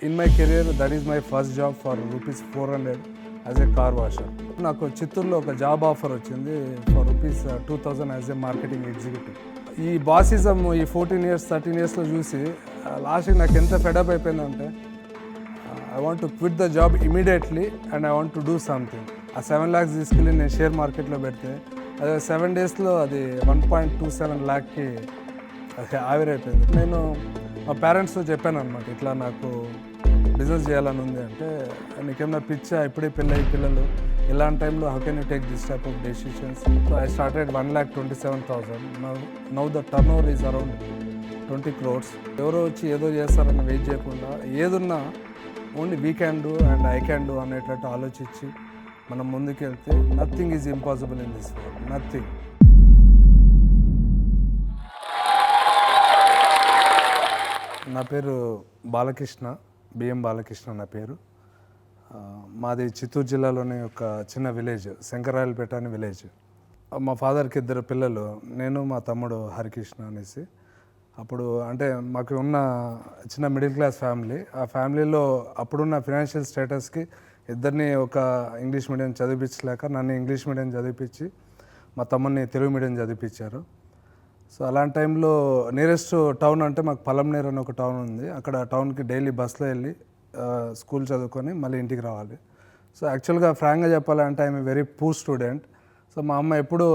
In my career that is my first job for rupees four hundred as a car washer నాకు చిత్తూరులో ఒక job offer వచ్చింది for rupees two thousand as a marketing executive ఈ బాసిజం ఈ fourteen years thirteen ఇయర్స్లో చూసి లాస్ట్కి నాకు ఎంత ఫెడప్ అయిపోయిందంటే I want to quit the job immediately and I want to do something ఆ సెవెన్ ల్యాక్స్ తీసుకెళ్ళి నేను షేర్ మార్కెట్లో పెడితే అది సెవెన్ డేస్లో అది వన్ పాయింట్ టూ సెవెన్ ల్యాక్కి అది ఆవిరైపోయింది. నేను మా పేరెంట్స్తో చెప్పాను అనమాట ఇట్లా నాకు బిజినెస్ చేయాలని ఉంది అంటే నీకేమన్నా పిచ్చా? ఇప్పుడే పిల్లయి పిల్లలు. ఇలాంటి టైంలో how can you take this type of decisions so I started one lakh twenty seven thousand now the turnover is around twenty crores ఎవరో వచ్చి ఏదో చేస్తారని వెయిట్ చేయకుండా ఏదున్నా only we can do and I can do అనేటట్టు ఆలోచించి మనం ముందుకెళ్తే nothing is impossible in this nothing నా పేరు బాలకృష్ణ బిఎం బాలకృష్ణ నా పేరు. మాది చిత్తూరు జిల్లాలోని ఒక చిన్న విలేజ్ శంకరాయలపేట అనే విలేజ్. మా ఫాదర్కి ఇద్దరు పిల్లలు నేను మా తమ్ముడు హరికృష్ణ అనేసి. అప్పుడు అంటే మాకు ఉన్న చిన్న మిడిల్ క్లాస్ ఫ్యామిలీ. ఆ ఫ్యామిలీలో అప్పుడున్న ఫినాన్షియల్ స్టేటస్కి ఇద్దరిని ఒక ఇంగ్లీష్ మీడియం చదివించలేక నన్ను ఇంగ్లీష్ మీడియం చదివించి మా తమ్ముడిని తెలుగు మీడియం చదివించారు. సో అలాంటి టైంలో నియరెస్ట్ టౌన్ అంటే మాకు పలంనేర్ అని ఒక టౌన్ ఉంది. అక్కడ టౌన్కి డైలీ బస్లో వెళ్ళి స్కూల్ చదువుకొని మళ్ళీ ఇంటికి రావాలి. సో యాక్చువల్గా ఫ్రాంక్గా చెప్పాలంటే I'm very poor student so మా అమ్మ ఎప్పుడు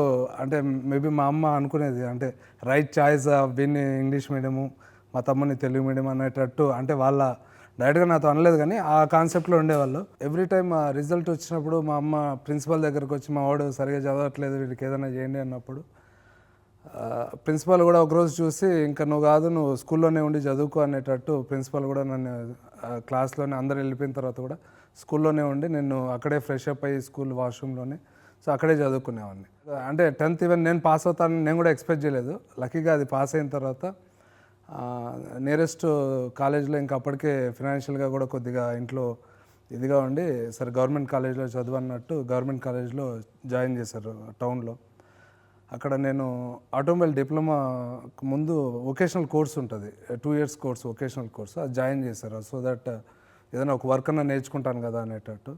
అంటే మేబీ మా అమ్మ అనుకునేది అంటే right choice win English medium మా తమ్ముని తెలుగు మీడియం అనేటట్టు అంటే వాళ్ళ డైరెక్ట్గా నాతో అనలేదు కానీ ఆ కాన్సెప్ట్లో ఉండేవాళ్ళు. ఎవ్రీ టైం ఆ రిజల్ట్ వచ్చినప్పుడు మా అమ్మ ప్రిన్సిపల్ దగ్గరకు వచ్చి మా వాడు సరిగా చదవట్లేదు వీడికి ఏదైనా చేయండి అన్నప్పుడు ప్రిన్సిపాల్ కూడా ఒకరోజు చూసి ఇంకా నువ్వు కాదు నువ్వు స్కూల్లోనే ఉండి చదువుకో అనేటట్టు ప్రిన్సిపాల్ కూడా నన్ను క్లాస్లోనే అందరు వెళ్ళిపోయిన తర్వాత కూడా స్కూల్లోనే ఉండి నేను అక్కడే ఫ్రెష్ అప్ అయ్యి స్కూల్ వాష్రూమ్లోనే సో అక్కడే చదువుకునేవాడిని. అంటే టెన్త్ ఈవెన్ నేను పాస్ అవుతానని నేను కూడా ఎక్స్పెక్ట్ చేయలేదు. లక్కీగా అది పాస్ అయిన తర్వాత నియరెస్ట్ కాలేజ్లో ఇంకా అప్పటికే ఫినాన్షియల్గా కూడా కొద్దిగా ఇంట్లో ఇదిగా ఉండి సరే గవర్నమెంట్ కాలేజ్లో చదువు అన్నట్టు గవర్నమెంట్ కాలేజ్లో జాయిన్ చేశారు టౌన్లో. అక్కడ నేను ఆటోమొబైల్ డిప్లొమాకు ముందు వొకేషనల్ కోర్స్ ఉంటుంది. Two years course vocational course అది జాయిన్ చేశారు. సో దట్ ఏదైనా ఒక వర్క్ అన్న నేర్చుకుంటాను కదా అనేటట్టు.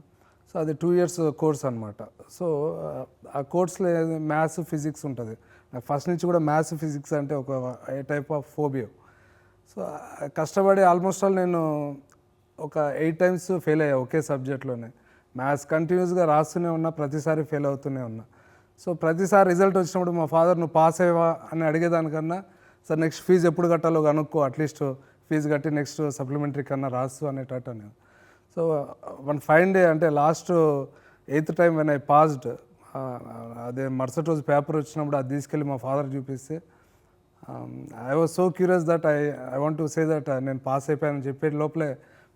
సో అది టూ ఇయర్స్ కోర్స్ అనమాట సో ఆ కోర్స్లో మ్యాథ్స్ ఫిజిక్స్ ఉంటుంది. నాకు ఫస్ట్ నుంచి కూడా మ్యాథ్స్ ఫిజిక్స్ అంటే ఒక a type of phobia. So కష్టపడి ఆల్మోస్ట్ ఆల్ నేను ఒక ఎయిట్ టైమ్స్ ఫెయిల్ అయ్యా ఒకే సబ్జెక్ట్లోనే. మ్యాథ్స్ కంటిన్యూస్గా రాస్తూనే ఉన్నా ప్రతిసారి ఫెయిల్ అవుతూనే ఉన్నా. సో ప్రతిసారి రిజల్ట్ వచ్చినప్పుడు మా ఫాదర్ నువ్వు పాస్ అయ్యవా? అని అడిగేదానికన్నా సార్ నెక్స్ట్ ఫీజు ఎప్పుడు కట్టాలో కనుక్కో అట్లీస్ట్ ఫీజు కట్టి నెక్స్ట్ సప్లిమెంటరీ కన్నా రాసు అనేటట్టు నేను సో వన్ ఫైన్ డే అంటే last eighth time when I passed అదే మరుసటి రోజు పేపర్ వచ్చినప్పుడు అది తీసుకెళ్ళి మా ఫాదర్ చూపిస్తే I was so curious that I I want to say that నేను పాస్ అయిపోయానని చెప్పే లోపలే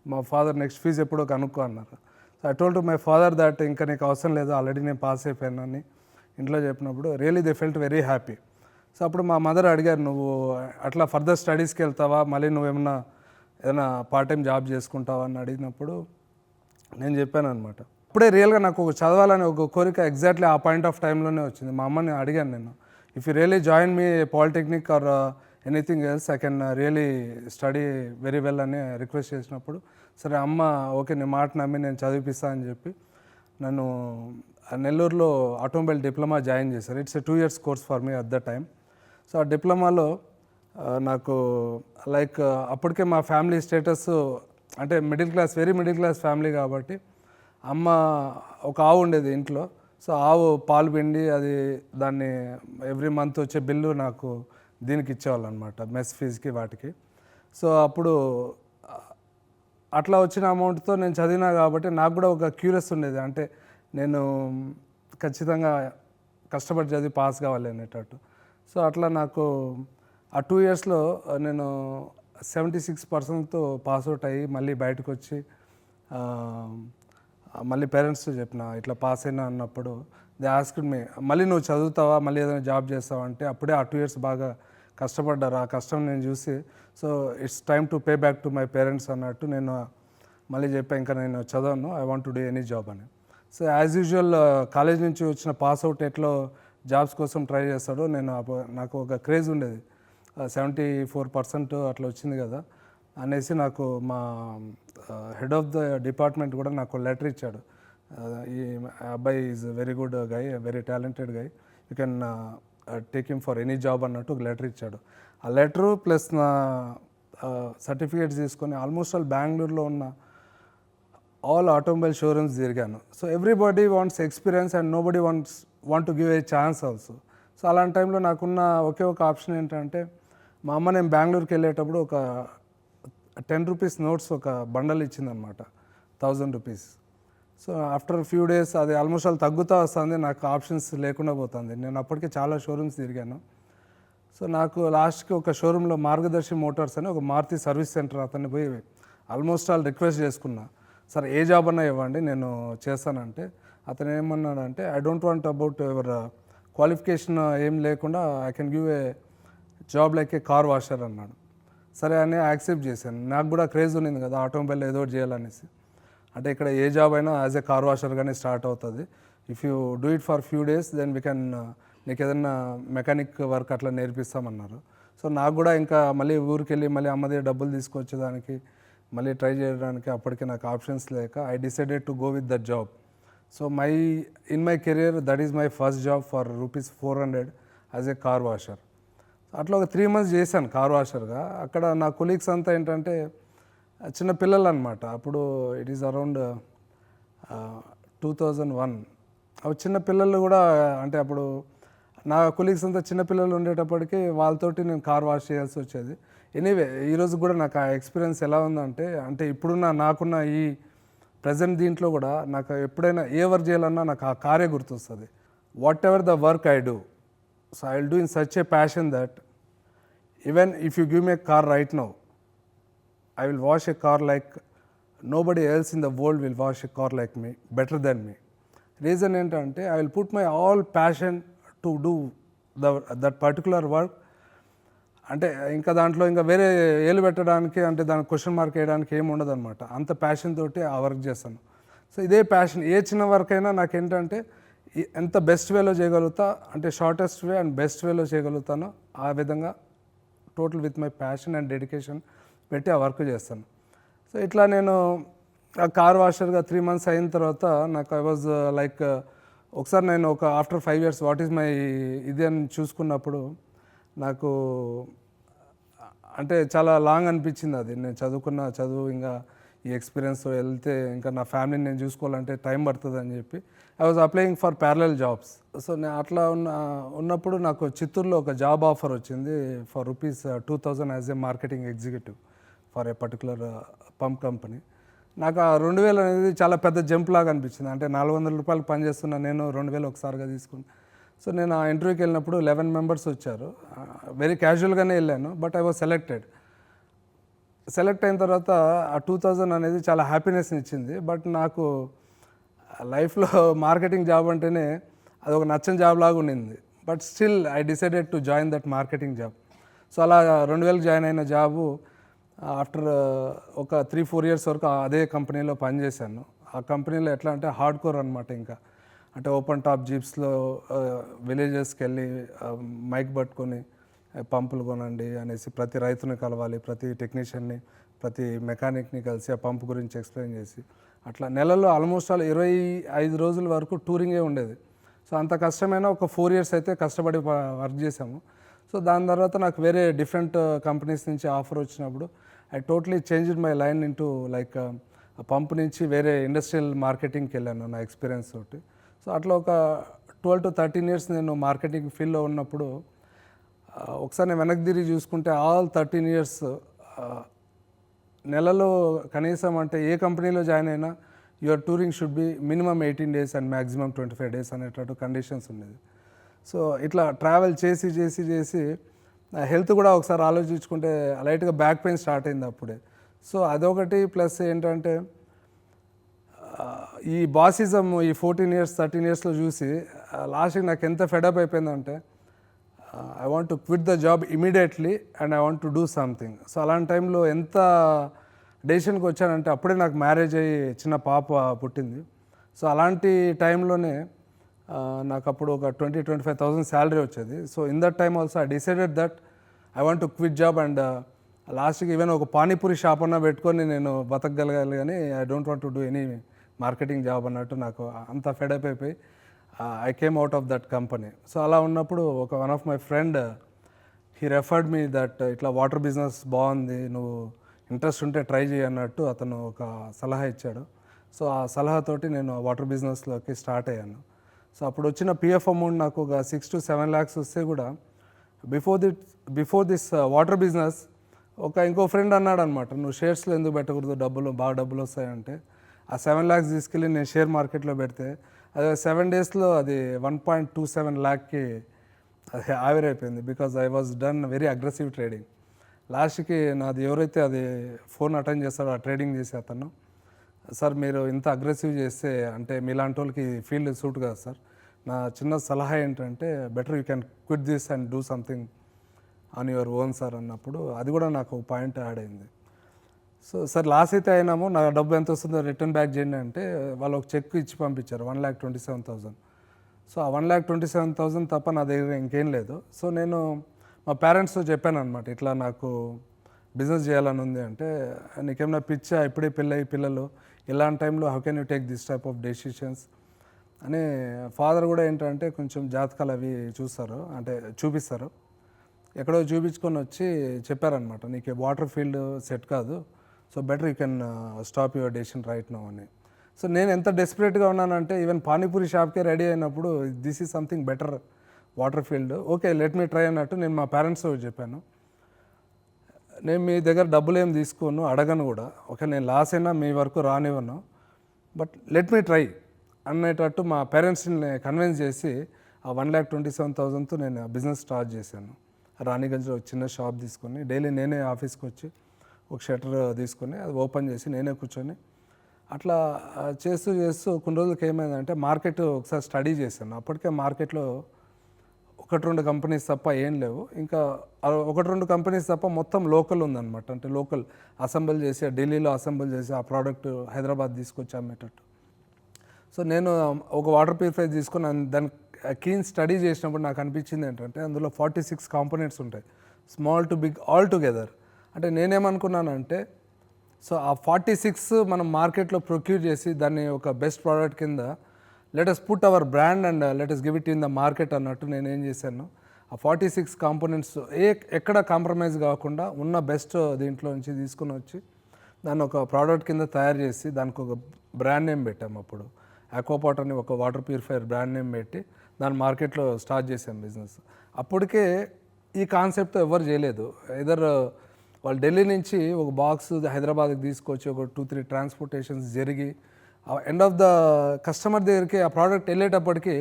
మా ఫాదర్ నెక్స్ట్ ఫీజు ఎప్పుడో కనుక్కో అన్నారు. So I told to my father that ఇంకా నీకు అవసరం లేదు ఆల్రెడీ నేను పాస్ అయిపోయానని. ఇంట్లో చెప్పినప్పుడు really they felt very happy so అప్పుడు మా మదర్ అడిగారు నువ్వు అట్లా ఫర్దర్ స్టడీస్కి వెళ్తావా? మళ్ళీ నువ్వేమన్నా ఏదైనా పార్ట్ టైం జాబ్ చేసుకుంటావా? అని అడిగినప్పుడు నేను చెప్పాను అనమాట ఇప్పుడే రియల్గా నాకు ఒక చదవాలని ఒక కోరిక ఎగ్జాక్ట్లీ ఆ పాయింట్ ఆఫ్ టైంలోనే వచ్చింది. మా అమ్మని అడిగాను నేను if you really join me polytechnic or anything else I can really study very well అని రిక్వెస్ట్ చేసినప్పుడు సరే అమ్మ ఓకే నీ మాట నమ్మి నేను చదివిపిస్తా అని చెప్పి నన్ను నెల్లూరులో ఆటోమొబైల్ డిప్లొమా జాయిన్ చేశారు. It's two years course for me at the time so ఆ డిప్లొమాలో నాకు లైక్ అప్పటికే మా ఫ్యామిలీ స్టేటస్ అంటే middle class very middle class family కాబట్టి అమ్మ ఒక ఆవు ఉండేది ఇంట్లో. సో ఆవు పాలు పిండి అది దాన్ని ఎవ్రీ మంత్ వచ్చే బిల్లు నాకు దీనికి ఇచ్చేవాళ్ళు అనమాట మెస్ ఫీజుకి వాటికి. సో అప్పుడు అట్లా వచ్చిన అమౌంట్తో నేను చదివినా కాబట్టి నాకు కూడా ఒక క్యూరియస్ ఉండేది. అంటే నేను ఖచ్చితంగా కష్టపడి చదివి పాస్ కావాలి అనేటట్టు. సో అట్లా నాకు ఆ టూ ఇయర్స్లో నేను సెవెంటీ సిక్స్ పర్సెంట్తో పాస్అవుట్ అయ్యి మళ్ళీ బయటకు వచ్చి మళ్ళీ పేరెంట్స్తో చెప్పిన ఇట్లా పాస్ అయినా అన్నప్పుడు దే ఆస్క్డ్ మీ మళ్ళీ నువ్వు చదువుతావా? మళ్ళీ ఏదైనా జాబ్ చేస్తావా? అంటే అప్పుడే ఆ టూ ఇయర్స్ బాగా కష్టపడ్డారు. ఆ కష్టం నేను చూసి so it's time to pay back to my parents అన్నట్టు నేను మళ్ళీ చెప్పా ఇంకా నేను చదవను I want to do any job అని. సో యాజ్ యూజువల్ కాలేజ్ నుంచి వచ్చిన పాస్ అవుట్ ఎట్లో జాబ్స్ కోసం ట్రై చేస్తాడో. నేను నాకు ఒక క్రేజ్ ఉండేది. సెవెంటీ ఫోర్ పర్సెంట్ అట్లా వచ్చింది కదా. అనేసి నాకు మా హెడ్ ఆఫ్ ద డిపార్ట్మెంట్ కూడా నాకు లెటర్ ఇచ్చాడు. ఈ అబ్బాయి is very good guy very talented guy. You can take him for any job అన్నట్టు ఒక లెటర్ ఇచ్చాడు. ఆ లెటరు ప్లస్ నా సర్టిఫికేట్స్ తీసుకొని ఆల్మోస్ట్ ఆల్ బెంగళూరులో ఉన్న ఆల్ ఆటోమొబైల్ షోరూమ్స్ తిరిగాను so everybody wants experience and nobody wants want to give a chance also so అలాంటి టైంలో నాకున్న ఒకే ఒక ఆప్షన్ ఏంటంటే మా అమ్మ నేను బెంగళూరుకి వెళ్ళేటప్పుడు ఒక టెన్ రూపీస్ నోట్స్ ఒక bundle ఇచ్చిందనమాట thousand rupees so after few days అది ఆల్మోస్ట్ ఆల్ తగ్గుతూ వస్తుంది నాకు ఆప్షన్స్ లేకుండా పోతుంది. నేను అప్పటికే చాలా షోరూమ్స్ తిరిగాను. సో నాకు లాస్ట్కి ఒక షోరూంలో మార్గదర్శి మోటార్స్ అని ఒక మారుతి సర్వీస్ సెంటర్ అతన్ని పోయి ఆల్మోస్ట్ ఆల్ రిక్వెస్ట్ చేసుకున్నా. సార్ ఏ జాబ్ అన్నా ఇవ్వండి నేను చేస్తానంటే. అతను ఏమన్నాడంటే I don't want about ever qualification ఏం లేకుండా I can give a job like a car washer అన్నాడు. సరే అని యాక్సెప్ట్ చేశాను. నాకు కూడా క్రేజ్ ఉన్నింది కదా ఆటోమొబైల్ ఏదో ఒకటి చేయాలనేసి. అంటే ఇక్కడ ఏ జాబ్ అయినా యాజ్ ఏ కార్ వాషర్గానే స్టార్ట్ అవుతుంది. If you do it for few days then we can నీకు ఏదన్నా మెకానిక్ వర్క్ అట్లా నేర్పిస్తామన్నారు. సో నాకు కూడా ఇంకా మళ్ళీ ఊరికి వెళ్ళి మళ్ళీ అమ్మ దగ్గర డబ్బులు తీసుకొచ్చేదానికి మళ్ళీ ట్రై చేయడానికి అప్పటికి నాకు ఆప్షన్స్ లేక I decided to go with that job so my in my career that is my first job for rupees four hundred as a car washer అట్లా ఒక త్రీ మంత్స్ చేశాను కార్ వాషర్గా అక్కడ నా కొలీగ్స్ అంతా ఏంటంటే చిన్న పిల్లలు అనమాట అప్పుడు it is around two thousand one అవి చిన్న పిల్లలు కూడా అంటే అప్పుడు నా కొలీగ్స్ అంతా చిన్నపిల్లలు ఉండేటప్పటికీ ఉండేటప్పటికి వాళ్ళతోటి నేను కార్ వాష్ చేయాల్సి వచ్చేది. ఎనీవే ఈరోజు కూడా నాకు ఆ ఎక్స్పీరియన్స్ ఎలా ఉందంటే అంటే ఇప్పుడున్న నాకున్న ఈ ప్రజెంట్ దీంట్లో కూడా నాకు ఎప్పుడైనా ఏ వర్క్ చేయాలన్నా నాకు ఆ కారే గుర్తొస్తుంది. Whatever the work I do so I will do in such a passion that even if you give me car right now I will wash wash car like nobody else in the world will wash a car like me better than me reason ఏంటంటే I will put my all passion to do the that particular work అంటే ఇంకా దాంట్లో ఇంకా వేరే ఏలు పెట్టడానికి అంటే దానికి క్వశ్చన్ మార్క్ వేయడానికి ఏమి ఉండదు అనమాట అంత ప్యాషన్ తోటి ఆ వర్క్ చేస్తాను. సో ఇదే ప్యాషన్ ఏ చిన్న వర్క్ అయినా నాకు ఏంటంటే ఎంత బెస్ట్ వేలో చేయగలుగుతా అంటే షార్టెస్ట్ వే అండ్ బెస్ట్ వేలో చేయగలుగుతానో ఆ విధంగా total with my passion and dedication పెట్టి ఆ వర్క్ చేస్తాను. సో ఇట్లా నేను ఆ కార్ వాషర్గా త్రీ మంత్స్ అయిన తర్వాత నాకు ఐ వాజ్ లైక్ ఒకసారి నేను ఒక after five years what is my ఇది అని చూసుకున్నప్పుడు నాకు అంటే చాలా లాంగ్ అనిపించింది అది. నేను చదువుకున్న చదువు ఇంకా ఈ ఎక్స్పీరియన్స్ వెళ్తే ఇంకా నా ఫ్యామిలీని నేను చూసుకోవాలంటే టైం పడుతుంది అని చెప్పి I was applying for parallel jobs. So నేను అట్లా ఉన్న ఉన్నప్పుడు నాకు చిత్తూరులో ఒక జాబ్ ఆఫర్ వచ్చింది for rupees two thousand as a marketing executive for a particular pump company నాకు ఆ రెండు వేలు అనేది చాలా పెద్ద జంప్ లాగా అనిపించింది. అంటే నాలుగు వందల రూపాయలు పనిచేస్తున్న నేను రెండు వేలు ఒకసారిగా తీసుకుని సో నేను ఆ ఇంటర్వ్యూకి వెళ్ళినప్పుడు లెవెన్ మెంబర్స్ వచ్చారు. వెరీ క్యాజువల్గానే వెళ్ళాను but I was selected select అయిన తర్వాత ఆ టూ థౌజండ్ అనేది చాలా హ్యాపీనెస్ని ఇచ్చింది. బట్ నాకు లైఫ్లో మార్కెటింగ్ జాబ్ అంటేనే అది ఒక నచ్చని జాబ్ లాగా ఉండింది. But still I decided to join that marketing job. So అలా రెండు వేలకు జాయిన్ అయిన జాబు ఆఫ్టర్ ఒక త్రీ ఫోర్ ఇయర్స్ వరకు అదే కంపెనీలో పనిచేశాను. ఆ కంపెనీలో ఎట్లా అంటే హార్డ్ కోర్ అనమాట ఇంకా. అంటే ఓపెన్ టాప్ జీప్స్లో విలేజెస్కి వెళ్ళి మైక్ పట్టుకొని పంపులు కొనండి అనేసి ప్రతి రైతుని కలవాలి ప్రతి టెక్నీషియన్ని ప్రతి మెకానిక్ని కలిసి ఆ పంపు గురించి ఎక్స్ప్లెయిన్ చేసి. అట్లా నెలలో ఆల్మోస్ట్ ఆల్ ఇరవై ఐదు రోజుల వరకు టూరింగే ఉండేది. సో అంత కష్టమైన ఒక ఫోర్ ఇయర్స్ అయితే కష్టపడి వర్క్ చేసాము సో దాని తర్వాత నాకు వేరే డిఫరెంట్ కంపెనీస్ నుంచి ఆఫర్ వచ్చినప్పుడు I totally change my line into like pump నుంచి వేరే ఇండస్ట్రియల్ మార్కెటింగ్కి వెళ్ళాను నా ఎక్స్పీరియన్స్ తోటి. సో అట్లా ఒక ట్వెల్వ్ టు థర్టీన్ ఇయర్స్ నేను మార్కెటింగ్ ఫీల్డ్లో ఉన్నప్పుడు ఒకసారి నేను వెనక్కి తిరిగి చూసుకుంటే ఆల్ థర్టీన్ ఇయర్స్ నెలలో కనీసం అంటే ఏ కంపెనీలో జాయిన్ అయినా your touring should be minimum eighteen days and maximum twenty five days అనేటట్టు కండిషన్స్ ఉండేది. సో ఇట్లా ట్రావెల్ చేసి చేసి చేసి హెల్త్ కూడా ఒకసారి ఆలోచించుకుంటే లైట్గా బ్యాక్ పెయిన్ స్టార్ట్ అయింది అప్పుడే. సో అదొకటి ప్లస్ ఏంటంటే ఈ బాసిజం ఈ ఫోర్టీన్ ఇయర్స్ థర్టీన్ ఇయర్స్లో చూసి లాస్ట్కి నాకు ఎంత ఫెడప్ అయిపోయిందంటే I want to quit the job immediately and I want to do something so అలాంటి టైంలో ఎంత డెసిషన్కి వచ్చానంటే అప్పుడే నాకు మ్యారేజ్ అయ్యి చిన్న పాప పుట్టింది. సో అలాంటి టైంలోనే నాకు అప్పుడు ఒక twenty twenty five thousand salary వచ్చేది. So in that time also I decided that I want to quit job and లాస్ట్కి ఈవెన్ ఒక పానీపూరి షాప్ అన్న పెట్టుకొని నేను బతకగలగాలి కానీ I don't want to do any marketing job అన్నట్టు నాకు అంత ఫెడప్ అయిపోయి I came out of that company. So అలా ఉన్నప్పుడు ఒక one of my friend he referred me that ఇట్లా వాటర్ బిజినెస్ బాగుంది నువ్వు ఇంట్రెస్ట్ ఉంటే ట్రై చేయి అన్నట్టు అతను ఒక సలహా ఇచ్చాడు. సో ఆ సలహాతోటి నేను వాటర్ బిజినెస్లోకి స్టార్ట్ అయ్యాను. సో అప్పుడు వచ్చిన పిఎఫ్ అమౌంట్ నాకు ఒక సిక్స్ టు సెవెన్ ల్యాక్స్ వస్తే కూడా before the before this water business ఒక ఇంకో ఫ్రెండ్ అన్నాడు అనమాట నువ్వు షేర్స్లో ఎందుకు పెట్టకూడదు? డబ్బులు బాగా డబ్బులు వస్తాయంటే. ఆ సెవెన్ ల్యాక్స్ తీసుకెళ్ళి నేను షేర్ మార్కెట్లో పెడితే అదే సెవెన్ డేస్లో అది వన్ పాయింట్ టూ సెవెన్ ల్యాక్కి అది ఆవిరైపోయింది because I was done very aggressive trading లాస్ట్కి నాది ఎవరైతే అది ఫోన్ అటెండ్ చేస్తాడో ఆ ట్రేడింగ్ చేసే అతను సార్ మీరు ఇంత అగ్రెసివ్ చేస్తే అంటే మీలాంటి వాళ్ళకి ఫీల్డ్ సూట్ కాదు సార్. నా చిన్న సలహా ఏంటంటే better you can quit this and do something on your own sir అన్నప్పుడు అది కూడా నాకు పాయింట్ యాడ్ అయింది. సో సార్ లాస్ అయితే అయినాము నా డబ్బు ఎంత వస్తుందో రిటర్న్ బ్యాక్ చేయండి అంటే వాళ్ళు ఒక చెక్ ఇచ్చి పంపించారు one lakh twenty seven thousand so ఆ one lakh twenty seven thousand తప్ప నా దగ్గర ఇంకేం లేదు. సో నేను మా పేరెంట్స్తో చెప్పాను అనమాట ఇట్లా నాకు బిజినెస్ చేయాలని ఉంది అంటే నీకేమైనా పిచ్చా ఇప్పుడే పెళ్ళయి పిల్లలు ఇలాంటి టైంలో how can you take this type of decisions అని ఫాదర్ కూడా ఏంటంటే కొంచెం జాతకాలు అవి చూస్తారు అంటే చూపిస్తారు. ఎక్కడో చూపించుకొని వచ్చి చెప్పారనమాట నీకు వాటర్ ఫీల్డ్ సెట్ కాదు so better you can stop your decision right no అని. సో నేను ఎంత డెస్పరేట్గా ఉన్నానంటే ఈవెన్ పానీపూరి షాప్కే రెడీ అయినప్పుడు this is something better water field okay let me try అన్నట్టు నేను మా పేరెంట్స్ చెప్పాను. నేను మీ దగ్గర డబ్బులు ఏం తీసుకోను అడగను కూడా. ఓకే నేను లాస్ అయినా మీ వరకు రానివ్వను. బట్ లెట్ మీ ట్రై అనేటట్టు మా పేరెంట్స్ని కన్విన్స్ చేసి ఆ వన్ ల్యాక్ ట్వంటీ సెవెన్ థౌజండ్తో నేను బిజినెస్ స్టార్ట్ చేశాను. రాణిగంజ్లో ఒక చిన్న షాప్ తీసుకొని డైలీ నేనే ఆఫీస్కి వచ్చి ఒక షటర్ తీసుకొని అది ఓపెన్ చేసి నేనే కూర్చొని అట్లా చేస్తూ చేస్తూ కొన్ని రోజులకి ఏమైందంటే మార్కెట్ ఒకసారి స్టడీ చేశాను. అప్పటికే మార్కెట్లో ఒకటి రెండు కంపెనీస్ తప్ప ఏం లేవు. ఇంకా ఒకటి రెండు కంపెనీస్ తప్ప మొత్తం లోకల్ ఉందన్నమాట. అంటే లోకల్ అసెంబుల్ చేసి ఢిల్లీలో అసెంబుల్ చేసి ఆ ప్రోడక్ట్ హైదరాబాద్ తీసుకొచ్చి అమ్మేటట్టు సో నేను ఒక వాటర్ ప్యూరిఫై తీసుకుని దాని కీన్ స్టడీ చేసినప్పుడు నాకు అనిపించింది ఏంటంటే అందులో ఫార్టీ సిక్స్ కాంపోనెంట్స్ ఉంటాయి. Small to big all together. అంటే నేనేమనుకున్నానంటే సో ఆ ఫార్టీ సిక్స్ మనం మార్కెట్లో ప్రొక్యూర్ చేసి దాన్ని ఒక బెస్ట్ ప్రోడక్ట్ కింద let us put our brand and let us give it in the market అన్నట్టు నేను ఏం చేశాను. ఆ ఫార్టీ సిక్స్ కాంపోనెంట్స్ ఏ ఎక్కడ కాంప్రమైజ్ కాకుండా ఉన్న బెస్ట్ దీంట్లో నుంచి తీసుకుని వచ్చి దాన్ని ఒక ప్రోడక్ట్ కింద తయారు చేసి దానికి ఒక బ్రాండ్ నేమ్ పెట్టాము అప్పుడు. అక్వాపాట్ అని ఒక వాటర్ ప్యూరిఫైయర్ బ్రాండ్ నేమ్ పెట్టి దాని మార్కెట్లో స్టార్ట్ చేసాం బిజినెస్ అప్పటికే ఈ కాన్సెప్ట్ ఎవరు చేయలేదు. ఇదర్ uh, వాళ్ళు ఢిల్లీ నుంచి ఒక బాక్స్ హైదరాబాద్కి తీసుకొచ్చి ఒక టూ త్రీ ట్రాన్స్పోర్టేషన్స్ జరిగి ఎండ్ ఆఫ్ ద కస్టమర్ దగ్గరికి ఆ ప్రోడక్ట్ వెళ్ళేటప్పటికి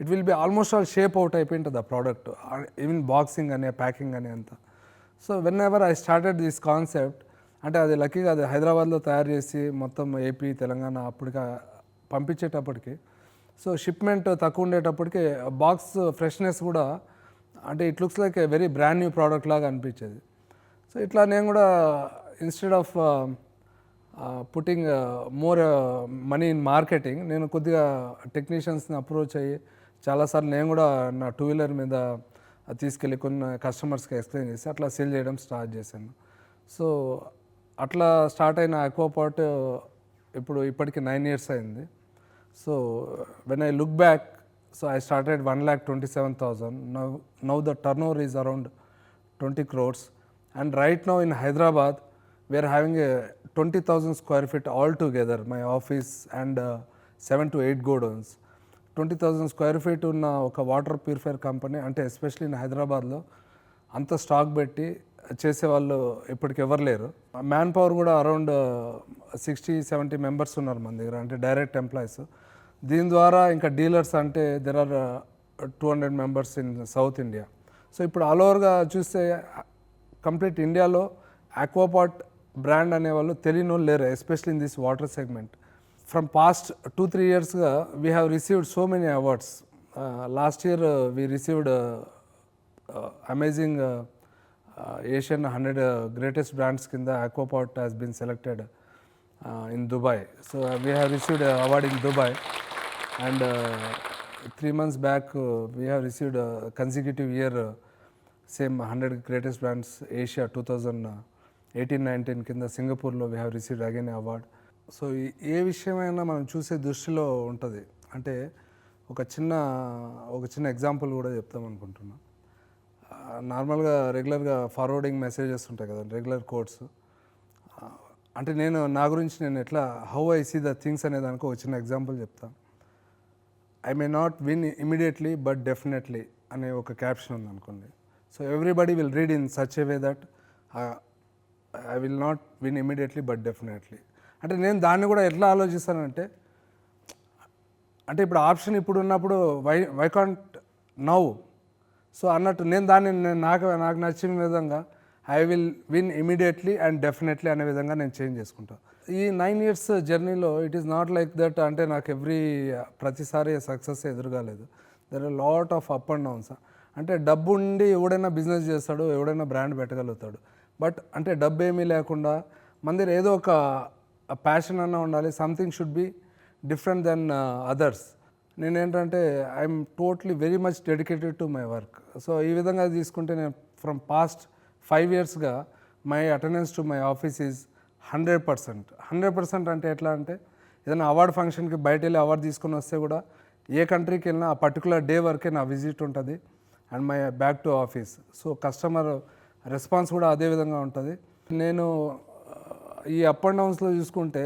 it will be almost all shape out అయిపోయింటుంది ఆ ప్రోడక్ట్ ఈవెన్ బాక్సింగ్ అని ప్యాకింగ్ అని అంతా. So whenever I started this concept అంటే అది లక్కీగా అది హైదరాబాద్లో తయారు చేసి మొత్తం ఏపీ తెలంగాణ అప్పటికి పంపించేటప్పటికి సో షిప్మెంట్ తక్కువ ఉండేటప్పటికి బాక్స్ ఫ్రెష్నెస్ కూడా అంటే it looks like a very brand new product లాగా అనిపించేది. సో ఇట్లా నేను కూడా instead of putting more money in marketing నేను కొద్దిగా టెక్నీషియన్స్ని అప్రోచ్ అయ్యి చాలాసార్లు నేను కూడా నా టూ వీలర్ మీద తీసుకెళ్ళి కొన్ని కస్టమర్స్కి ఎక్స్ప్లెయిన్ చేసి అట్లా సేల్ చేయడం స్టార్ట్ చేశాను. సో అట్లా స్టార్ట్ అయిన అక్వాపాట్ ఇప్పుడు ఇప్పటికి నైన్ ఇయర్స్ అయింది. So when I look back so I started one lakh twenty seven thousand now now the turnover is around twenty crores and right now in Hyderabad we are having twenty thousand square feet all together my office and seven to eight godowns twenty thousand square feet ఉన్న ఒక water purifier company అంటే especially in హైదరాబాద్లో అంత stock పెట్టి చేసేవాళ్ళు ఇప్పటికి ఎవరు లేరు. మ్యాన్ పవర్ కూడా అరౌండ్ సిక్స్టీ సెవెంటీ మెంబర్స్ ఉన్నారు మన దగ్గర అంటే డైరెక్ట్ ఎంప్లాయీస్ దీని ద్వారా ఇంకా డీలర్స్ అంటే there are two hundred members in south India so ఇప్పుడు ఆల్ ఓవర్గా చూస్తే కంప్లీట్ ఇండియాలో ఆక్వాపాట్ బ్రాండ్ అనేవాళ్ళు తెలియని వాళ్ళు లేరు especially in this water segment. From past two three ఇయర్స్గా we have received so many awards. Last year uh, we received uh, uh, amazing Asian hundred greatest brands కింద Aquapot has been selected in Dubai so we have received award in Dubai and three months back we have received consecutive year same hundred greatest brands Asia two thousand eighteen nineteen కింద సింగపూర్లో we have received again award so ఏ విషయమైనా మనం చూసే దృష్టిలో ఉంటుంది. అంటే ఒక చిన్న ఒక చిన్న ఎగ్జాంపుల్ కూడా చెప్తాం అనుకుంటున్నా. నార్మల్గా రెగ్యులర్గా ఫార్వర్డింగ్ మెసేజెస్ ఉంటాయి కదా రెగ్యులర్ కోడ్స్ అంటే నేను నా గురించి నేను ఎట్లా how I see the things అనే దానికి ఒక చిన్న ఎగ్జాంపుల్ చెప్తాను I may not win immediately but definitely అనే ఒక క్యాప్షన్ ఉంది అనుకోండి so everybody will read in such a way that I will not win immediately but definitely అంటే నేను దాన్ని కూడా ఎట్లా ఆలోచిస్తానంటే అంటే ఇప్పుడు ఆప్షన్ ఇప్పుడు ఉన్నప్పుడు why why can't now so అన్నట్టు నేను దాన్ని నాకు నాకు నచ్చిన విధంగా I will win immediately and definitely అనే విధంగా నేను చేంజ్ చేసుకుంటాను ఈ నైన్ ఇయర్స్ జర్నీలో it is not like that అంటే నాకు ఎవ్రీ ప్రతిసారి success ఎదురుగాలేదు. There are lot of up and downs అంటే డబ్బు ఉండి ఎవడైనా బిజినెస్ చేస్తాడు ఎవడైనా బ్రాండ్ పెట్టగలుగుతాడు. బట్ అంటే డబ్బు ఏమీ లేకుండా మన దగ్గర ఏదో ఒక ప్యాషన్ అన్న ఉండాలి. Something should be different then others నేనేంటంటే I'm totally very much dedicated to my work so ఈ విధంగా తీసుకుంటే నేను ఫ్రమ్ పాస్ట్ ఫైవ్ ఇయర్స్గా my attendance to my office is hundred percent hundred percent అంటే ఎట్లా అంటే ఏదైనా అవార్డ్ ఫంక్షన్కి బయట వెళ్ళి అవార్డు తీసుకొని వస్తే కూడా ఏ కంట్రీకి వెళ్ళినా ఆ పర్టికులర్ డే వరకే నా విజిట్ ఉంటుంది. And my back to office so customer response కూడా అదే విధంగా ఉంటుంది. నేను ఈ అప్ అండ్ డౌన్స్లో చూసుకుంటే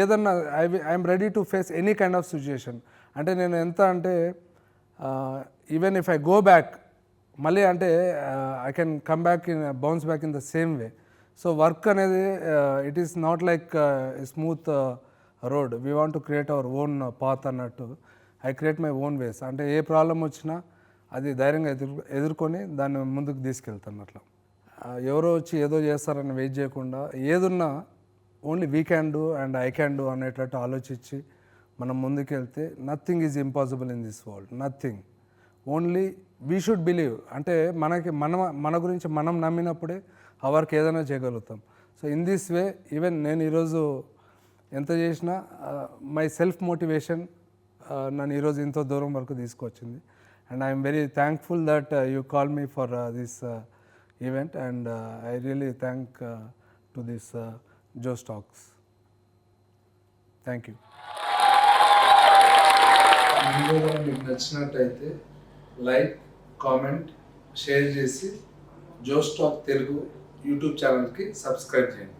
ఏదన్నా I I'm ready to face any kind of situation. అంటే నేను ఎంత అంటే even if I go back మళ్ళీ అంటే I can come back in bounce back in the same way. So work అనేది it is not like smooth road. We want to create our own path అన్నట్టు. I create my own ways. అంటే ఏ problem వచ్చినా అది ధైర్యంగా ఎదురు ఎదుర్కొని దాన్ని ముందుకు తీసుకెళ్తాను అట్లా. ఎవరో వచ్చి ఏదో చేస్తారని వెయిట్ చేయకుండా ఏదున్నా only we can do and I can do అనేటట్టు ఆలోచించి మనం ముందుకెళ్తే nothing is impossible in this world nothing only we should believe అంటే మనకి మన మన గురించి మనం నమ్మినప్పుడే ఆ వర్క్ ఏదైనా చేయగలుగుతాం. So in this way even నేను ఈరోజు ఎంత చేసినా మై సెల్ఫ్ మోటివేషన్ నన్ను ఈరోజు ఇంత దూరం వరకు తీసుకొచ్చింది. And I'm very thankful that you call me for this event and I really thank to this Josh talks thank you మీకు నచ్చినట్టయితే లైక్ కామెంట్ షేర్ చేసి జో స్టాక్ తెలుగు యూట్యూబ్ ఛానల్కి సబ్స్క్రైబ్ చేయండి.